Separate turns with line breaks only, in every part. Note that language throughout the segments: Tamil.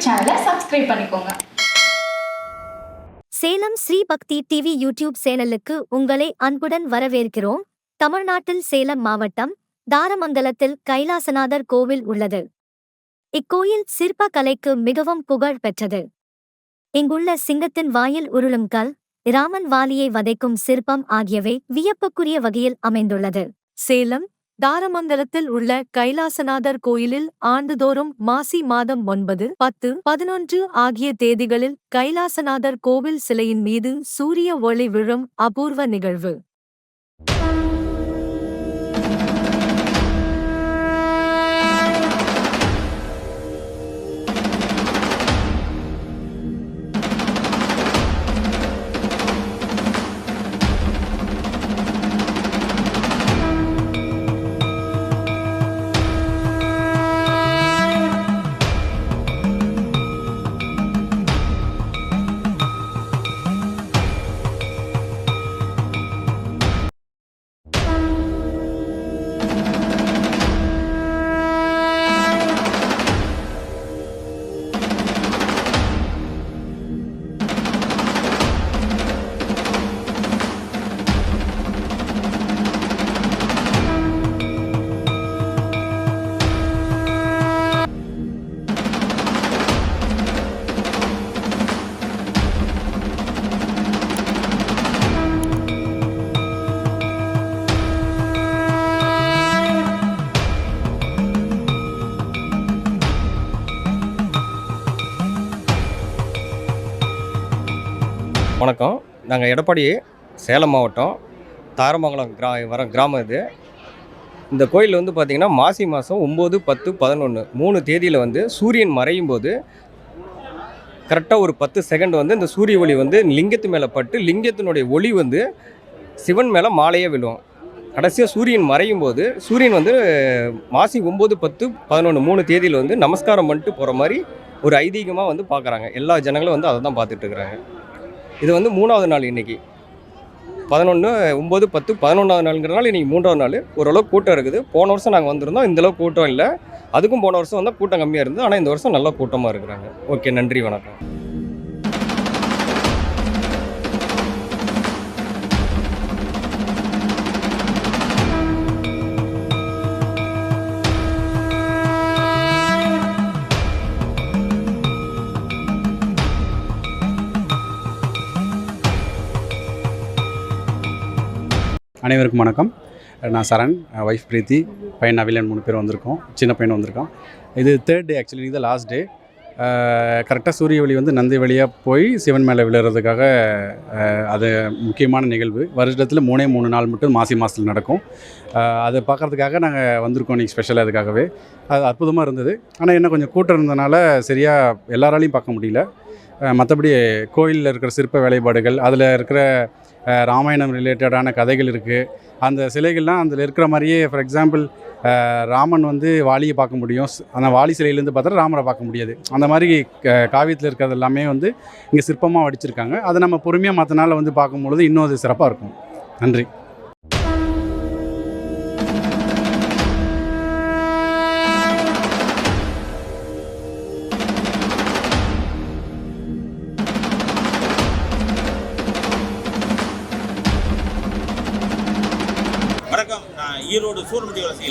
யூடியூப் சேனலை சப்ஸ்கிரைப் பண்ணிக்கோங்க.
சேலம் ஸ்ரீ பக்தி டிவி யூடியூப் சேனலுக்கு உங்களை அன்புடன் வரவேற்கிறோம். தமிழ்நாட்டில் சேலம் மாவட்டம் தாரமங்கலத்தில் கைலாசநாதர் கோவில் உள்ளது. இக்கோயில் சிற்ப கலைக்கு மிகவும் புகழ் பெற்றது. இங்குள்ள சிங்கத்தின் வாயில் உருளும் கல் ராமன் வாலியை வதைக்கும் சிற்பம் ஆகியவை வியப்புக்குரிய வகையில் அமைந்துள்ளது. சேலம் தாரமங்கலத்தில் உள்ள கைலாசநாதர் கோயிலில் ஆண்டுதோறும் மாசி மாதம் ஒன்பது பத்து பதினொன்று ஆகிய தேதிகளில் கைலாசநாதர் கோவில் சிலையின் மீது சூரிய ஒளி விழும் அபூர்வ நிகழ்வு.
வணக்கம். நாங்கள் எடப்பாடி சேலம் மாவட்டம் தாரமங்கலம் கிரா வர கிராமம் இது. இந்த கோயில் வந்து பார்த்திங்கன்னா மாசி மாதம் ஒம்பது பத்து பதினொன்று மூணு தேதியில் வந்து சூரியன் மறையும் போது கரெக்டாக ஒரு பத்து செகண்ட் வந்து இந்த சூரிய ஒளி வந்து லிங்கத்து மேலே பட்டு லிங்கத்தினுடைய ஒளி வந்து சிவன் மேலே மாலையே விழும். கடைசியாக சூரியன் மறையும் போது சூரியன் வந்து மாசி ஒம்பது பத்து பதினொன்று மூணு தேதியில் வந்து நமஸ்காரம் பண்ணிட்டு போகிற மாதிரி ஒரு ஐதீகமாக வந்து பார்க்குறாங்க எல்லா ஜனங்களும் வந்து அதை தான் பார்த்துட்டு இருக்கிறாங்க. இது வந்து மூணாவது நாள் இன்னைக்கு. பதினொன்று ஒம்பது பத்து பதினொன்றாவது நாளுங்கிறனால இன்றைக்கி மூன்றாவது நாள். ஓரளவுக்கு கூட்டம் இருக்குது. போன வருஷம் நாங்கள் வந்திருந்தோம். இந்த கூட்டம் இல்லை. அதுக்கும் போன வருஷம் வந்தால் கூட்டம் கம்மியாக இருந்தது. ஆனால் இந்த வருஷம் நல்லா கூட்டமாக இருக்கிறாங்க. ஓகே நன்றி வணக்கம்.
அனைவருக்கும் வணக்கம். நான் சரண் ஒய்ஃப் பிரீத்தி பையன் நவிலன் மூணு பேர் வந்திருக்கோம். சின்ன பையன் வந்திருக்கோம் இது தேர்ட் டே ஆக்சுவலி இது லாஸ்ட் டே கரெக்டாக சூரிய ஒளி வந்து நந்தி வழியாக போய் சிவன் மேலே விழுறதுக்காக அது முக்கியமான நிகழ்வு. வருடத்தில் மூணே மூணு நாள் மட்டும் மாசி மாதத்தில் நடக்கும். அதை பார்க்குறதுக்காக நாங்கள் வந்திருக்கோம் இன்றைக்கி ஸ்பெஷலாக அதுக்காகவே. அது அற்புதமாக இருந்தது. ஆனால் என்ன கொஞ்சம் கூட்டம் இருந்தனால சரியாக எல்லாராலையும் பார்க்க முடியல. மற்றபடி கோயிலில் இருக்கிற சிற்ப வேலைப்பாடுகள் அதில் இருக்கிற ராமாயணம் ரிலேட்டடான கதைகள் இருக்குது அந்த சிலைகள்லாம் அதில் இருக்கிற மாதிரியே ஃபார் எக்ஸாம்பிள் ராமன் வந்து வாலியை பார்க்க முடியும். அந்த வாலி சிலையிலேருந்து பார்த்தா ராமரை பார்க்க முடியாது. அந்த மாதிரி க- காவியத்தில் இருக்கிறது எல்லாமே வந்து இங்கே சிற்பமாக வடிச்சிருக்காங்க. அதை நம்ம பொறுமையாக மற்ற நாளில் வந்து பார்க்கும்பொழுது இன்னும் அது சிறப்பாக இருக்கும். நன்றி.
ஈரோடு சூரமுட்டி வலசை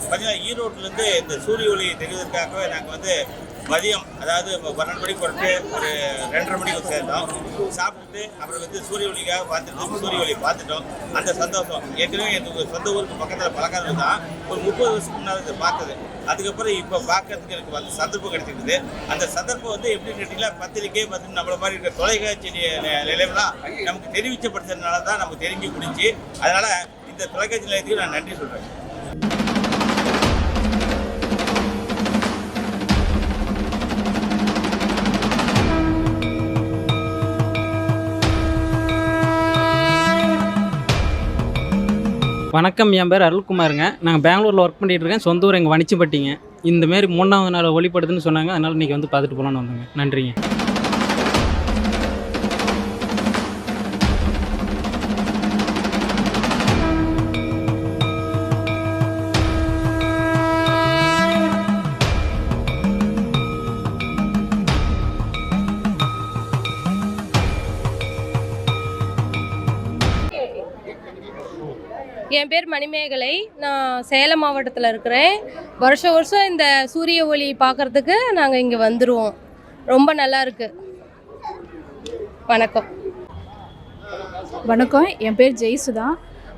பார்த்தீங்கன்னா ஈரோட்டிலேருந்து இந்த சூரிய ஒளி தெரிவதற்காகவே நாங்கள் வந்து மதியம் அதாவது பன்னெண்டு மணிக்கு புறப்பட்டு ஒரு ரெண்டரை மணிக்கு சேர்ந்தோம். சாப்பிட்டுட்டு அப்புறம் வந்து சூரிய ஒளிக்காக பார்த்துட்டு சூரிய ஒளி பார்த்துட்டோம். அந்த சந்தோஷம். ஏற்கனவே எனக்கு சொந்த ஊருக்கு பக்கத்தில் பழக்கம் தான் ஒரு முப்பது வருஷத்துக்கு முன்னாடி இதை பார்த்தது. அதுக்கப்புறம் இப்போ பார்க்கறதுக்கு எனக்கு வந்து சந்தர்ப்பம் கிடைச்சிருக்குது. அந்த சந்தர்ப்பம் வந்து எப்படி கேட்டிங்கன்னா பத்திரிக்கை பார்த்து நம்மள மாதிரி இருக்கிற தொலைக்காட்சி நிலையெல்லாம் நிலையம்லாம் நமக்கு தெரிவிச்சப்படுத்துறதுனால தான் நமக்கு தெரிஞ்சு முடிஞ்சு அதனால் இந்த தொலைக்காட்சி நிலையத்துக்கு நான் நன்றி சொல்கிறேன்
வணக்கம் என் பேர் அருள்குமாருங்க. நாங்கள் பெங்களூரில் ஒர்க் பண்ணிகிட்டு இருக்கேன். சொந்த ஊர் எங்கள் வணிச்சுப்பட்டிங்க. இந்தமாரி மூணாவது நாள் ஒளிப்படுதுன்னு சொன்னாங்க. அதனால் இன்றைக்கி வந்து பார்த்துட்டு போகலான்னு வந்தோங்க. நன்றிங்க.
என் பேர் மணிமேகலை. நான் சேலம் மாவட்டத்தில் இருக்கிறேன். வருஷம் வருஷம் இந்த சூரிய ஒளி பார்க்கறதுக்கு நாங்கள் இங்கே வந்துடுவோம் ரொம்ப நல்லா இருக்கு. வணக்கம்.
வணக்கம். என் பேர் ஜெய்சுதா.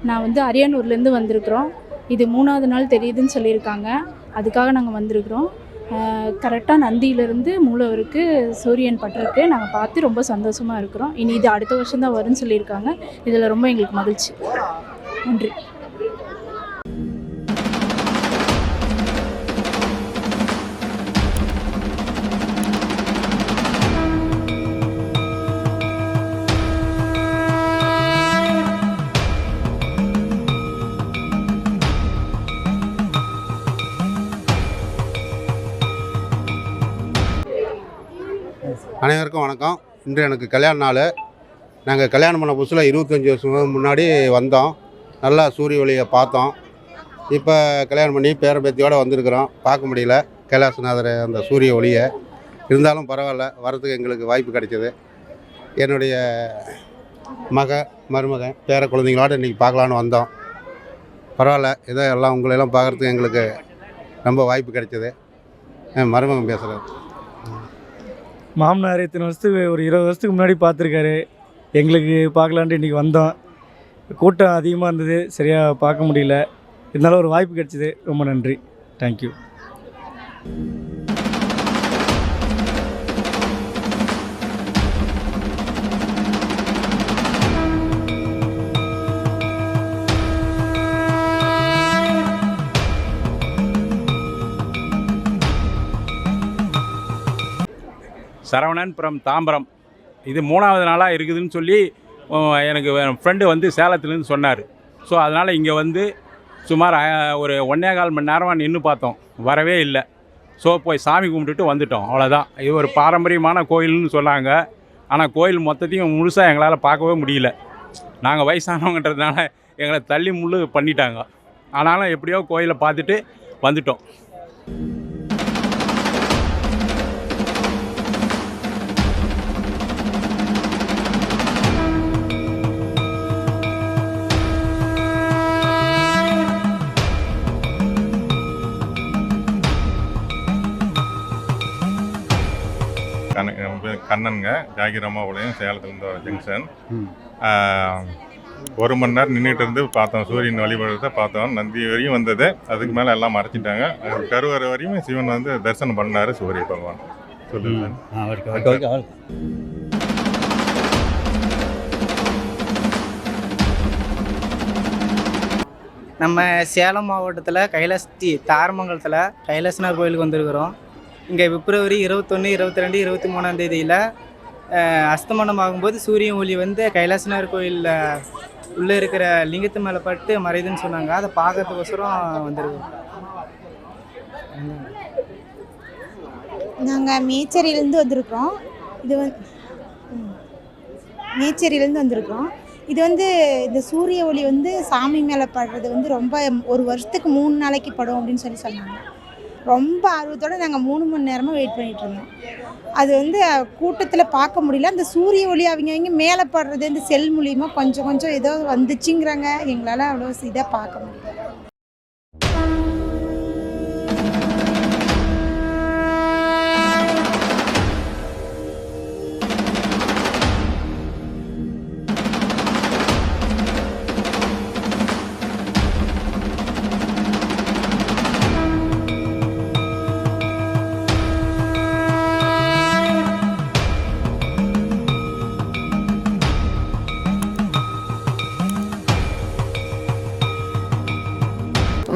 நான் வந்து அரியானூர்லேருந்து வந்திருக்கிறோம். இது மூணாவது நாள் தெரியுதுன்னு சொல்லியிருக்காங்க. அதுக்காக நாங்கள் வந்திருக்கிறோம். கரெக்டாக நந்தியிலேருந்து மூலவருக்கு சூரியன் பட்டிருக்கு. நாங்கள் பார்த்து ரொம்ப சந்தோஷமாக இருக்கிறோம். இனி இது அடுத்த வருஷம் தான் வரும்னு சொல்லியிருக்காங்க. இதில் ரொம்ப எங்களுக்கு மகிழ்ச்சி. நன்றி.
அனைவருக்கும் வணக்கம். இன்று எனக்கு கல்யாண நாள். நாங்கள் கல்யாணம் பண்ண புதுசில் இருபத்தஞ்சி வருஷம் முன்னாடி வந்தோம். நல்லா சூரிய ஒளியை பார்த்தோம். இப்போ கல்யாணம் பண்ணி பேரம்பேத்தியோடு வந்திருக்கிறோம். பார்க்க முடியல. கைலாசநாதர் அந்த சூரிய ஒளியை. இருந்தாலும் பரவாயில்ல. வரதுக்கு எங்களுக்கு வாய்ப்பு கிடைச்சிது. என்னுடைய மக மருமகன் பேர குழந்தைங்களோட இன்றைக்கி பார்க்கலான்னு வந்தோம். பரவாயில்ல. ஏதோ எல்லாம் உங்களையெல்லாம் பார்க்குறதுக்கு எங்களுக்கு ரொம்ப வாய்ப்பு கிடைச்சிது. என் மருமகன் பேசுகிறேன்
மாமனார் இத்தனை வருஷத்துக்கு ஒரு இருபது வருஷத்துக்கு முன்னாடி பார்த்துருக்காரு. எங்களுக்கு பார்க்கலான்ட்டு இன்றைக்கி வந்தோம். கூட்டம் அதிகமாக இருந்தது. சரியாக பார்க்க முடியல. இருந்தாலும் ஒரு வாய்ப்பு கிடைச்சிது. ரொம்ப நன்றி. தேங்க்யூ
சரவணன் புறம் தாம்பரம். இது மூணாவது நாளாக இருக்குதுன்னு சொல்லி எனக்கு ஃப்ரெண்டு வந்து சேலத்துலேருந்து சொன்னார். ஸோ அதனால் இங்கே வந்து சுமார் ஒரு ஒன்றே கால் மணி நேரமாக நின்று பார்த்தோம். வரவே இல்லை. ஸோ போய் சாமி கும்பிட்டுட்டு வந்துட்டோம். அவ்வளோதான் இது ஒரு பாரம்பரியமான கோயில்னு சொன்னாங்க. ஆனால் கோயில் மொத்தத்தையும் முழுசாக எங்களால் பார்க்கவே முடியல. நாங்கள் வயசானவங்கன்றதுனால எங்களை தள்ளி முள்ளு பண்ணிட்டாங்க. ஆனாலும் எப்படியோ கோயிலை பார்த்துட்டு வந்துட்டோம்.
கண்ணனுங்க ஜாகிரம்மாவுடையும் சேலத்துலேருந்து வர ஜங்ஷன் ஒரு மணி நேரம் நின்றுட்டு இருந்து பார்த்தோம் சூரியன் வழிபடுறத பார்த்தோம் நந்தி வரையும் வந்தது. அதுக்கு மேலே எல்லாம் மறைச்சிட்டாங்க. கருவறை வரையும் சிவன் வந்து தரிசனம் பண்ணாரு சூரிய பகவான். சொல்லுங்க
நம்ம சேலம் மாவட்டத்தில் கைலாசி தாரமங்கலத்தில் கைலாசனார் கோயிலுக்கு வந்திருக்கிறோம். இங்கே பிப்ரவரி இருபத்தொன்று இருபத்தி ரெண்டு இருபத்தி மூணாம் தேதியில் அஸ்தமனம் ஆகும்போது சூரிய ஒளி வந்து கைலாசனார் கோயிலில் உள்ளே இருக்கிற லிங்கத்து மேலே பட்டு மறையுதுன்னு சொன்னாங்க. அதை பார்க்கறதுக்கோசரம் வந்துருக்கோம்
நாங்கள் மேச்சேரியிலேருந்து வந்திருக்கிறோம். இது வந்து மேச்சேரியிலேருந்து வந்திருக்கிறோம். இது வந்து இந்த சூரிய ஒளி வந்து சாமி மேலே படுறது வந்து ரொம்ப ஒரு வருஷத்துக்கு மூணு நாளைக்கு படும் அப்படின்னு சொல்லி சொன்னாங்க. ரொம்ப ஆர்வத்தோடு நாங்கள் மூணு மணி நேரமாக வெயிட் பண்ணிகிட்டு இருந்தோம். அது வந்து கூட்டத்தில் பார்க்க முடியல. அந்த சூரிய ஒளி அவங்க அவங்க மேலே படுறது இந்த செல் மூலியமா கொஞ்சம் கொஞ்சம் ஏதோ வந்துச்சுங்கிறாங்க. எங்களால் அவ்வளோ இதாக பார்க்க முடியல.